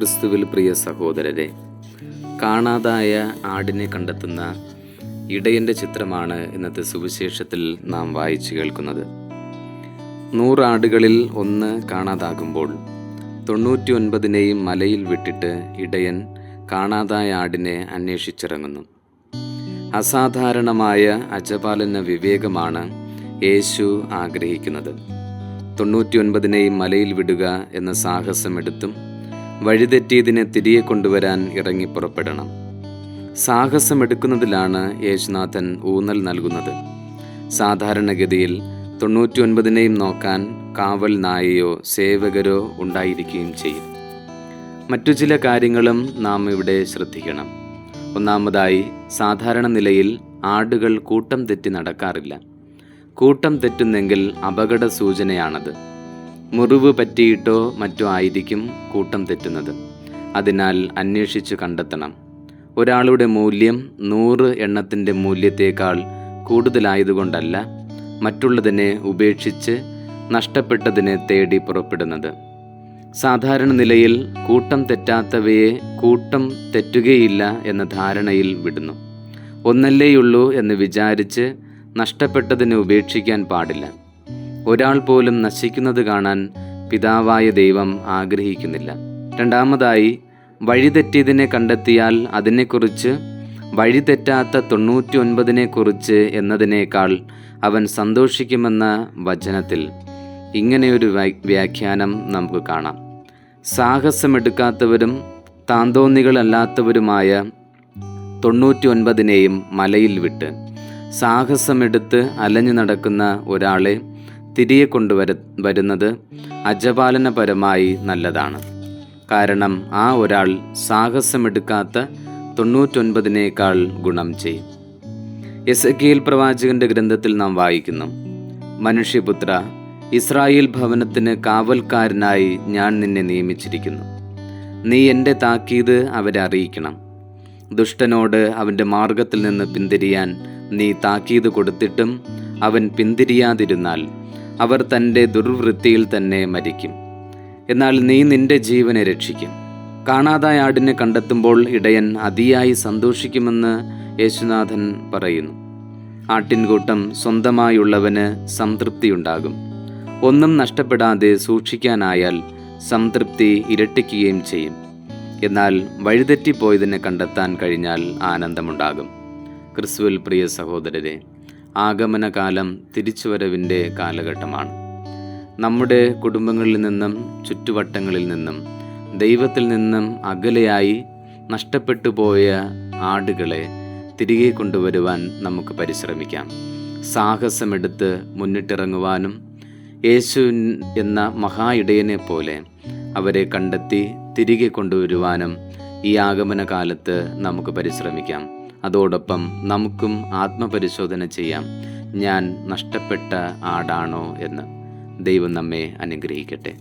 ക്രിസ്തുവിൽ പ്രിയ സഹോദരരെ കാണാതായ ആടിനെ കണ്ടെത്തുന്ന ഇടയന്റെ ചിത്രമാണ് ഇന്നത്തെ സുവിശേഷത്തിൽ നാം വായിച്ചു കേൾക്കുന്നത്. നൂറാടുകളിൽ ഒന്ന് കാണാതാകുമ്പോൾ തൊണ്ണൂറ്റി ഒൻപതിനെയും മലയിൽ വിട്ടിട്ട് ഇടയൻ കാണാതായ ആടിനെ അന്വേഷിച്ചിറങ്ങുന്നു. അസാധാരണമായ അജപാലന വിവേകമാണ് യേശു ആഗ്രഹിക്കുന്നത്. തൊണ്ണൂറ്റി ഒൻപതിനെയും മലയിൽ വിടുക എന്ന സാഹസമെടുത്തും വഴിതെറ്റിയതിനെ തിരികെ കൊണ്ടുവരാൻ ഇറങ്ങി പുറപ്പെടണം. സാഹസമെടുക്കുന്നതിലാണ് യേശുനാഥൻ ഊന്നൽ നൽകുന്നത്. സാധാരണഗതിയിൽ തൊണ്ണൂറ്റി ഒൻപതിനെയും നോക്കാൻ കാവൽ നായയോ സേവകരോ ഉണ്ടായിരിക്കുകയും ചെയ്യും. മറ്റു ചില കാര്യങ്ങളും നാം ഇവിടെ ശ്രദ്ധിക്കണം. ഒന്നാമതായി സാധാരണ നിലയിൽ ആടുകൾ കൂട്ടം തെറ്റി നടക്കാറില്ല. കൂട്ടം തെറ്റുന്നെങ്കിൽ അപകട സൂചനയാണത് മുറിവ് പറ്റിയിട്ടോ മറ്റോ ആയിരിക്കും കൂട്ടം തെറ്റുന്നത്. അതിനാൽ അന്വേഷിച്ചു കണ്ടെത്തണം. ഒരാളുടെ മൂല്യം നൂറ് എണ്ണത്തിന്റെ മൂല്യത്തേക്കാൾ കൂടുതലായതുകൊണ്ടല്ല മറ്റുള്ളതിനെ ഉപേക്ഷിച്ച് നഷ്ടപ്പെട്ടതിനെ തേടി പുറപ്പെടുന്നത്. സാധാരണ നിലയിൽ കൂട്ടം തെറ്റാത്തവയെ കൂട്ടം തെറ്റുകയില്ല എന്ന ധാരണയിൽ വിടുന്നു. ഒന്നല്ലേയുള്ളൂ എന്ന് വിചാരിച്ച് നഷ്ടപ്പെട്ടതിനെ ഉപേക്ഷിക്കാൻ പാടില്ല. ഒരാൾ പോലും നശിക്കുന്നത് കാണാൻ പിതാവായ ദൈവം ആഗ്രഹിക്കുന്നില്ല. രണ്ടാമതായി വഴിതെറ്റിയതിനെ കണ്ടെത്തിയാൽ അതിനെക്കുറിച്ച് വഴിതെറ്റാത്ത തൊണ്ണൂറ്റി ഒൻപതിനെക്കുറിച്ച് എന്നതിനേക്കാൾ അവൻ സന്തോഷിക്കുമെന്ന വചനത്തിൽ ഇങ്ങനെയൊരു വ്യാഖ്യാനം നമുക്ക് കാണാം. സാഹസമെടുക്കാത്തവരും താന്തോന്നികളല്ലാത്തവരുമായ തൊണ്ണൂറ്റി ഒൻപതിനെയും മലയിൽ വിട്ട് സാഹസമെടുത്ത് അലഞ്ഞു നടക്കുന്ന ഒരാളെ തിരികെ കൊണ്ടുവര വരുന്നത് അജപാലനപരമായി നല്ലതാണ്. കാരണം ആ ഒരാൾ സാഹസമെടുക്കാത്ത തൊണ്ണൂറ്റൊൻപതിനേക്കാൾ ഗുണം ചെയ്യും. എസ് കെയിൽ പ്രവാചകന്റെ ഗ്രന്ഥത്തിൽ നാം വായിക്കുന്നു മനുഷ്യപുത്ര ഇസ്രായേൽ ഭവനത്തിന് കാവൽക്കാരനായി ഞാൻ നിന്നെ നിയമിച്ചിരിക്കുന്നു. നീ എന്റെ താക്കീത് അവരെ അറിയിക്കണം. ദുഷ്ടനോട് അവന്റെ മാർഗത്തിൽ നിന്ന് പിന്തിരിയാൻ നീ താക്കീത് കൊടുത്തിട്ടും അവൻ പിന്തിരിയാതിരുന്നാൽ അവർ തന്റെ ദുർവൃത്തിയിൽ തന്നെ മരിക്കും. എന്നാൽ നീ നിന്റെ ജീവനെ രക്ഷിക്കും. കാണാതായ ആടിനെ കണ്ടെത്തുമ്പോൾ ഇടയൻ അതിയായി സന്തോഷിക്കുമെന്ന് യേശുനാഥൻ പറയുന്നു. ആട്ടിൻകൂട്ടം സ്വന്തമായുള്ളവന് സംതൃപ്തിയുണ്ടാകും. ഒന്നും നഷ്ടപ്പെടാതെ സൂക്ഷിക്കാനായാൽ സംതൃപ്തി ഇരട്ടിക്കുകയും ചെയ്യും. എന്നാൽ വഴിതെറ്റിപ്പോയതിനെ കണ്ടെത്താൻ കഴിഞ്ഞാൽ ആനന്ദമുണ്ടാകും. ക്രിസ്തുവിൽ പ്രിയ സഹോദരരെ ആഗമനകാലം തിരിച്ചുവരവിന്റെ കാലഘട്ടമാണ്. നമ്മുടെ കുടുംബങ്ങളിൽ നിന്നും ചുറ്റുവട്ടങ്ങളിൽ നിന്നും ദൈവത്തിൽ നിന്നും അകലെയായി നഷ്ടപ്പെട്ടു പോയ ആടുകളെ തിരികെ കൊണ്ടുവരുവാൻ നമുക്ക് പരിശ്രമിക്കാം. സാഹസമെടുത്ത് മുന്നിട്ടിറങ്ങുവാനും യേശു എന്ന മഹാ ഇടയനെ പോലെ അവരെ കണ്ടെത്തി തിരികെ കൊണ്ടുവരുവാനും ഈ ആഗമന കാലത്ത് നമുക്ക് പരിശ്രമിക്കാം. അതോടൊപ്പം നമുക്കും ആത്മപരിശോധന ചെയ്യാം. ഞാൻ നഷ്ടപ്പെട്ട ആടാണോ എന്ന്. ദൈവം നമ്മെ അനുഗ്രഹിക്കട്ടെ.